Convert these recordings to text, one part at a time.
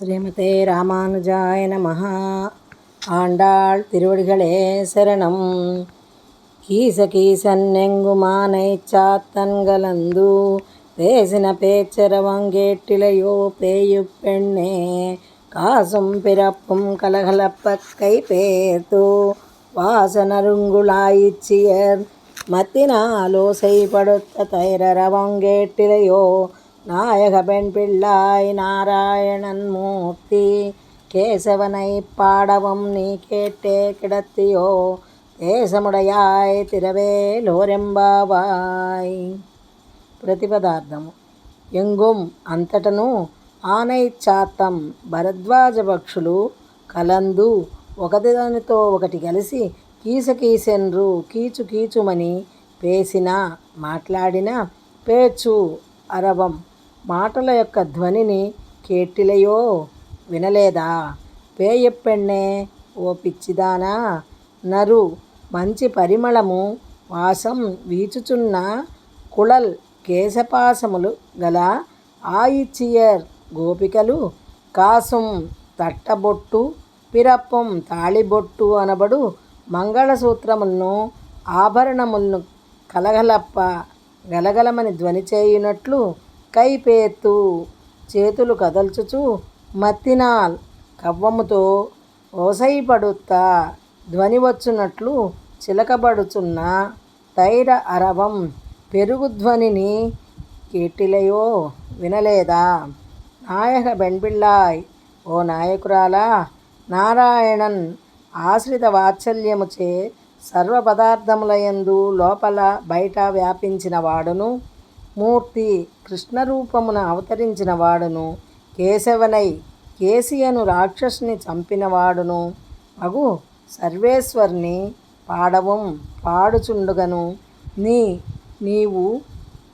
ஸ்ரீமதே ராமானுஜாய நமः ஆண்டாள் திருவடிகளே சரணம். கீச கீசன் கீசன்னெங்குமானை சாத்தன்கலந்து பேசின பேச்சரவங்கேட்டிலையோ பேயு பெண்ணே. காசும் பிறப்பும் கலகலப்பக்கை பேத்து பேர்த்து வாசனருங்குளாயிச்சியர் மத்தினாலோசை படுத்த தைரரவங்கேட்டிலையோ நாயக பெண் பிள்ளாய் நாராயணன் மூர்த்தி கேசவனை பாடவும் நீ கேட்டே கிடத்தியோ தேசமுடையாய் తిరవేలోరెంబావాయ్ ప్రతిపదార్థము ఎంగుం అంతటను ఆనై చాత్తం భరద్వాజ పక్షులు కలందు ఒకదానితో ఒకటి కలిసి కీసకీసెన్రు కీచు కీచుమని పేసిన మాట్లాడిన పేచు అరవం మాటల యొక్క ధ్వనిని కేటిలయో వినలేదా? పేయపెಣ್ಣే ఓ పిచ్చిదానా నరు మంచి పరిమళము వాసం వీచుచున్న కుళల్ కేశపాసములు గల ఆయిచియర్ గోపికలు కాసుం తట్టబొట్టు పిరప్పం తాళిబొట్టు అనబడు మంగళసూత్రములను ఆభరణములను కలగలప్ప గలగలమని ధ్వని చేయునట్లు కైపేత్తు చేతులు కదల్చుచు మత్తినాల్ కవ్వముతో ఓసైపడుతా ధ్వని వచ్చునట్లు చిలకబడుచున్న తైర అరవం పెరుగు ధ్వనిని కేటిలయో వినలేదా? నాయక బెణ్బిళ్ళాయ్ ఓ నాయకురాలా నారాయణన్ ఆశ్రిత వాత్సల్యముచే సర్వ పదార్థములయందు లోపల బయట వ్యాపించిన వాడును. మూర్తి కృష్ణరూపమున అవతరించిన వాడును. కేశవనై కేసియను రాక్షసుని చంపినవాడును అగు సర్వేశ్వర్ని పాడవం పాడుచుండుగను. నీ నీవు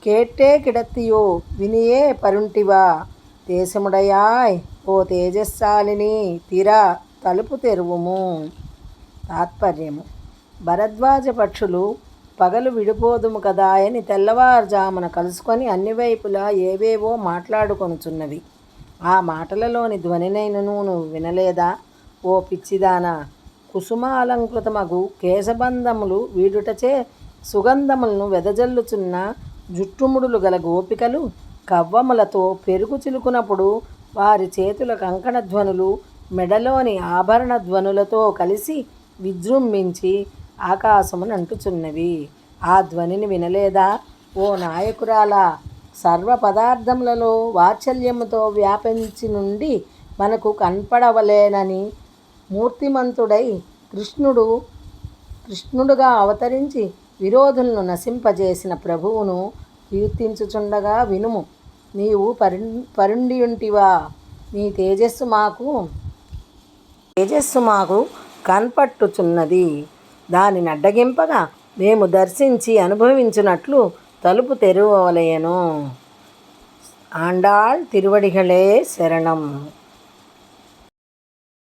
కేట్టే కిడత్తియో వినియే పరుంటివా. దేశముడయాయ్ ఓ తేజస్సాలిని తీర తలుపు తెరువుము. తాత్పర్యము. భరద్వాజ పక్షులు పగలు విడిపోదుము కదా అని తెల్లవారుజామున కలుసుకొని అన్ని వైపులా ఏవేవో మాట్లాడుకొనుచున్నవి. ఆ మాటలలోని ధ్వనినైనను నువ్వు వినలేదా? ఓ పిచ్చిదానా! కుసుమాలంకృతమగు కేశబంధములు వీడుటచే సుగంధములను వెదజల్లుచున్న జుట్టుముడులు గల గోపికలు కవ్వములతో పెరుగు చిలుకునప్పుడు వారి చేతుల కంకణ ధ్వనులు మెడలోని ఆభరణ ధ్వనులతో కలిసి విజృంభించి ఆకాశమునంటుచున్నవి ఆ ధ్వనిని వినలేదా? ఓ నాయకురాలా సర్వ పదార్థములలో వాత్సల్యముతో వ్యాపించి నుండి మనకు కనపడవలేనని మూర్తిమంతుడై కృష్ణుడు కృష్ణుడుగా అవతరించి విరోధులను నశింపజేసిన ప్రభువును కీర్తించుచుండగా వినుము. నీవు పరి పరుండియుంటివా? నీ తేజస్సు మాకు తేజస్సు మాకు కనపట్టుచున్నది. దానిని అడ్డగింపగా మేము దర్శించి అనుభవించినట్లు తలుపు తెరువవలయను ఆండాళ్ తిరువడిగలే శరణం.